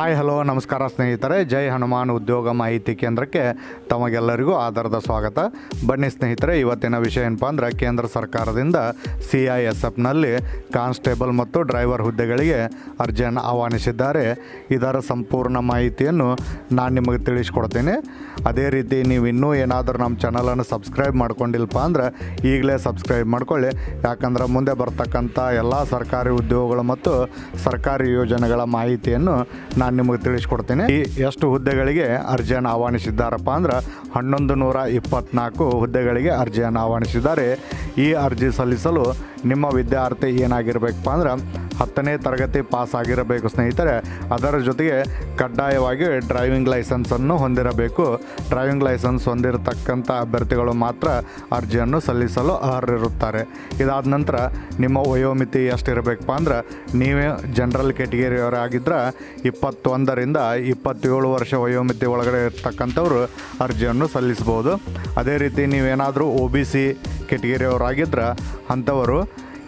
Hi hello ನಮಸ್ಕಾರ ಸ್ನೇಹಿತರೆ. ಜೈ ಹನುಮಾನ್ ಉದ್ಯೋಗ ಮಾಹಿತಿ ಕೇಂದ್ರಕ್ಕೆ ತಮಗೆಲ್ಲರಿಗೂ ಆಧಾರದ ಸ್ವಾಗತ. ಬನ್ನಿ ಸ್ನೇಹಿತರೆ, ಇವತ್ತಿನ ವಿಷಯ ಏನಪ್ಪ ಅಂದರೆ ಕೇಂದ್ರ ಸರ್ಕಾರದಿಂದ ಸಿ ಐ ಎಸ್ ಎಫ್ನಲ್ಲಿ ಕಾನ್ಸ್ಟೇಬಲ್ ಮತ್ತು ಡ್ರೈವರ್ ಹುದ್ದೆಗಳಿಗೆ ಅರ್ಜಿಯನ್ನು ಆಹ್ವಾನಿಸಿದ್ದಾರೆ. ಇದರ ಸಂಪೂರ್ಣ ಮಾಹಿತಿಯನ್ನು ನಾನು ನಿಮಗೆ ತಿಳಿಸ್ಕೊಡ್ತೀನಿ. ಅದೇ ರೀತಿ ನೀವು ಇನ್ನೂ ಏನಾದರೂ ನಮ್ಮ ಚಾನಲನ್ನು ಸಬ್ಸ್ಕ್ರೈಬ್ ಮಾಡ್ಕೊಂಡಿಲ್ಲಪ್ಪ ಅಂದ್ರೆ ಈಗಲೇ ಸಬ್ಸ್ಕ್ರೈಬ್ ಮಾಡ್ಕೊಳ್ಳಿ. ಯಾಕಂದ್ರೆ ಮುಂದೆ ಬರ್ತಕ್ಕಂಥ ಎಲ್ಲ ಸರ್ಕಾರಿ ಉದ್ಯೋಗಗಳು ಮತ್ತು ಸರ್ಕಾರಿ ಯೋಜನೆಗಳ ಮಾಹಿತಿಯನ್ನು ನಾನು ನಿಮಗೆ ತಿಳಿಸ್ಕೊಡ್ತೀನಿ. ಈ ಎಷ್ಟು ಹುದ್ದೆಗಳಿಗೆ ಅರ್ಜಿಯನ್ನು ಆಹ್ವಾನಿಸಿದ್ದಾರಪ್ಪ ಅಂದ್ರೆ ಹನ್ನೊಂದು ನೂರ ಇಪ್ಪತ್ನಾಲ್ಕು ಹುದ್ದೆಗಳಿಗೆ ಅರ್ಜಿಯನ್ನು ಆಹ್ವಾನಿಸಿದ್ದಾರೆ. ಈ ಅರ್ಜಿ ಸಲ್ಲಿಸಲು ನಿಮ್ಮ ವಿದ್ಯಾರ್ಥಿ ಏನಾಗಿರಬೇಕಪ್ಪ ಅಂದ್ರೆ ಹತ್ತನೇ ತರಗತಿ ಪಾಸ್ ಆಗಿರಬೇಕು ಸ್ನೇಹಿತರೆ. ಅದರ ಜೊತೆಗೆ ಕಡ್ಡಾಯವಾಗಿ ಡ್ರೈವಿಂಗ್ ಲೈಸೆನ್ಸನ್ನು ಹೊಂದಿರಬೇಕು. ಡ್ರೈವಿಂಗ್ ಲೈಸೆನ್ಸ್ ಹೊಂದಿರತಕ್ಕಂಥ ಅಭ್ಯರ್ಥಿಗಳು ಮಾತ್ರ ಅರ್ಜಿಯನ್ನು ಸಲ್ಲಿಸಲು ಅರ್ಹರಿರುತ್ತಾರೆ. ಇದಾದ ನಂತರ ನಿಮ್ಮ ವಯೋಮಿತಿ ಎಷ್ಟಿರಬೇಕಪ್ಪ ಅಂದ್ರೆ ನೀವೇ ಜನರಲ್ ಕೆಟಗರಿಯವರಾಗಿದ್ದರೆ ಇಪ್ಪತ್ತೊಂದರಿಂದ ಇಪ್ಪತ್ತೇಳು ವರ್ಷ ವಯೋಮಿತಿ ಒಳಗಡೆ ಇರ್ತಕ್ಕಂಥವ್ರು ಅರ್ಜಿಯನ್ನು ಸಲ್ಲಿಸ್ಬೋದು ಅದೇ ರೀತಿ ನೀವೇನಾದರೂ ಒ ಬಿ ಸಿ ಕೆಟಗರಿಯವರಾಗಿದ್ದರೆ ಅಂಥವರು.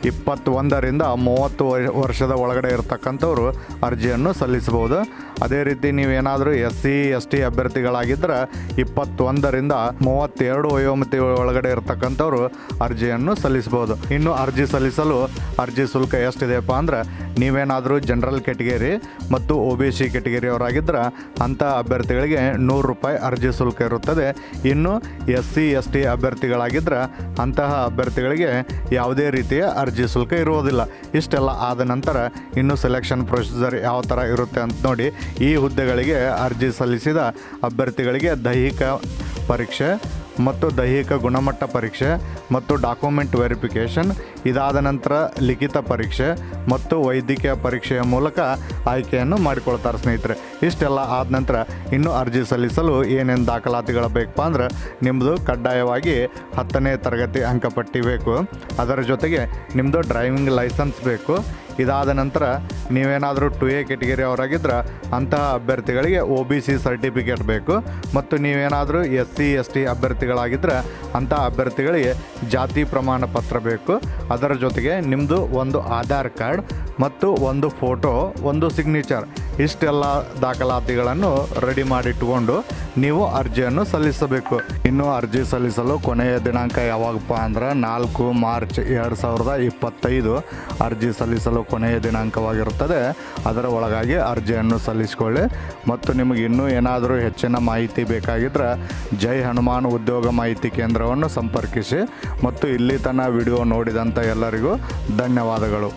ಇಪ್ಪತ್ತೊಂದರಿಂದ ಮೂವತ್ತು ವರ್- ವರ್ಷದ ಒಳಗಡೆ ಇರತಕ್ಕಂಥವ್ರು ಅರ್ಜಿಯನ್ನು ಸಲ್ಲಿಸಬಹುದು. ಅದೇ ರೀತಿ ನೀವೇನಾದರೂ ಎಸ್ ಸಿ ಎಸ್ ಟಿ ಅಭ್ಯರ್ಥಿಗಳಾಗಿದ್ದರೆ ಇಪ್ಪತ್ತೊಂದರಿಂದ ಮೂವತ್ತೆರಡು ವಯೋಮಿತಿ ಒಳಗಡೆ ಇರತಕ್ಕಂಥವ್ರು ಅರ್ಜಿಯನ್ನು ಸಲ್ಲಿಸಬಹುದು. ಇನ್ನು ಅರ್ಜಿ ಸಲ್ಲಿಸಲು ಅರ್ಜಿ ಶುಲ್ಕ ಎಷ್ಟಿದೆಯಪ್ಪ ಅಂದ್ರೆ ನೀವೇನಾದರೂ ಜನರಲ್ ಕೆಟಗರಿ ಮತ್ತು ಒ ಬಿ ಸಿ ಕೆಟಗರಿಯವರಾಗಿದ್ದರೆ ಅಂಥ ಅಭ್ಯರ್ಥಿಗಳಿಗೆ ನೂರು ರೂಪಾಯಿ ಅರ್ಜಿ ಶುಲ್ಕ ಇರುತ್ತದೆ. ಇನ್ನು ಎಸ್ ಸಿ ಎಸ್ ಟಿ ಅಭ್ಯರ್ಥಿಗಳಾಗಿದ್ದರೆ ಅಂತಹ ಅಭ್ಯರ್ಥಿಗಳಿಗೆ ಯಾವುದೇ ರೀತಿಯ ಅರ್ಜಿ ಶುಲ್ಕ ಇರುವುದಿಲ್ಲ. ಇಷ್ಟೆಲ್ಲ ಆದ ನಂತರ ಇನ್ನು ಸೆಲೆಕ್ಷನ್ ಪ್ರೊಸೀಜರ್ ಯಾವ ಥರ ಇರುತ್ತೆ ಅಂತ ನೋಡಿ ಈ ಹುದ್ದೆಗಳಿಗೆ ಅರ್ಜಿ ಸಲ್ಲಿಸಿದ ಅಭ್ಯರ್ಥಿಗಳಿಗೆ ದೈಹಿಕ ಪರೀಕ್ಷೆ ಮತ್ತು ದೈಹಿಕ ಗುಣಮಟ್ಟ ಪರೀಕ್ಷೆ ಮತ್ತು ಡಾಕ್ಯುಮೆಂಟ್ ವೆರಿಫಿಕೇಷನ್, ಇದಾದ ನಂತರ ಲಿಖಿತ ಪರೀಕ್ಷೆ ಮತ್ತು ವೈದ್ಯಕೀಯ ಪರೀಕ್ಷೆಯ ಮೂಲಕ ಆಯ್ಕೆಯನ್ನು ಮಾಡಿಕೊಳ್ತಾರೆ ಸ್ನೇಹಿತರೆ. ಇಷ್ಟೆಲ್ಲ ಆದ ನಂತರ ಇನ್ನೂ ಅರ್ಜಿ ಸಲ್ಲಿಸಲು ಏನೇನು ದಾಖಲಾತಿಗಳು ಬೇಕಪ್ಪ ಅಂದ್ರೆ ನಿಮ್ಮದು ಕಡ್ಡಾಯವಾಗಿ ಹತ್ತನೇ ತರಗತಿ ಅಂಕಪಟ್ಟಿ ಬೇಕು. ಅದರ ಜೊತೆಗೆ ನಿಮ್ಮದು ಡ್ರೈವಿಂಗ್ ಲೈಸೆನ್ಸ್ ಬೇಕು. ಇದಾದ ನಂತರ ನೀವೇನಾದರೂ ಟು ಎ ಕೆಟಗರಿ ಅವರಾಗಿದ್ದರೆ ಅಂತಹ ಅಭ್ಯರ್ಥಿಗಳಿಗೆ ಒ ಬಿ ಸಿ ಸರ್ಟಿಫಿಕೇಟ್ ಬೇಕು. ಮತ್ತು ನೀವೇನಾದರೂ ಎಸ್ ಸಿ ಎಸ್ ಟಿ ಅಭ್ಯರ್ಥಿಗಳಾಗಿದ್ದರೆ ಅಂಥ ಅಭ್ಯರ್ಥಿಗಳಿಗೆ ಜಾತಿ ಪ್ರಮಾಣ ಪತ್ರ ಬೇಕು. ಅದರ ಜೊತೆಗೆ ನಿಮ್ಮದು ಒಂದು ಆಧಾರ್ ಕಾರ್ಡ್ ಮತ್ತು ಒಂದು ಫೋಟೋ, ಒಂದು ಸಿಗ್ನೇಚರ್. ಇಷ್ಟೆಲ್ಲ ದಾಖಲಾತಿಗಳನ್ನು ರೆಡಿ ಮಾಡಿಟ್ಟುಕೊಂಡು ನೀವು ಅರ್ಜಿಯನ್ನು ಸಲ್ಲಿಸಬೇಕು. ಇನ್ನು ಅರ್ಜಿ ಸಲ್ಲಿಸಲು ಕೊನೆಯ ದಿನಾಂಕ ಯಾವಾಗಪ್ಪ ಅಂದ್ರೆ ನಾಲ್ಕು ಮಾರ್ಚ್ ಎರಡು ಸಾವಿರದ ಇಪ್ಪತ್ತೈದು. ಅರ್ಜಿ ಸಲ್ಲಿಸಲು ಕೊನೆಯ ದಿನಾಂಕವಾಗಿರುತ್ತದೆ. ಅದರ ಒಳಗಾಗಿ ಅರ್ಜಿಯನ್ನು ಸಲ್ಲಿಸಿಕೊಳ್ಳಿ. ಮತ್ತು ನಿಮಗೆ ಇನ್ನೂ ಏನಾದರೂ ಹೆಚ್ಚಿನ ಮಾಹಿತಿ ಬೇಕಾಗಿದ್ದರೆ ಜೈ ಹನುಮಾನ್ ಉದ್ಯೋಗ ಮಾಹಿತಿ ಕೇಂದ್ರವನ್ನು ಸಂಪರ್ಕಿಸಿ. ಮತ್ತು ಇಲ್ಲಿ ತನ್ನ ವಿಡಿಯೋ ನೋಡಿದಂಥ ಎಲ್ಲರಿಗೂ ಧನ್ಯವಾದಗಳು.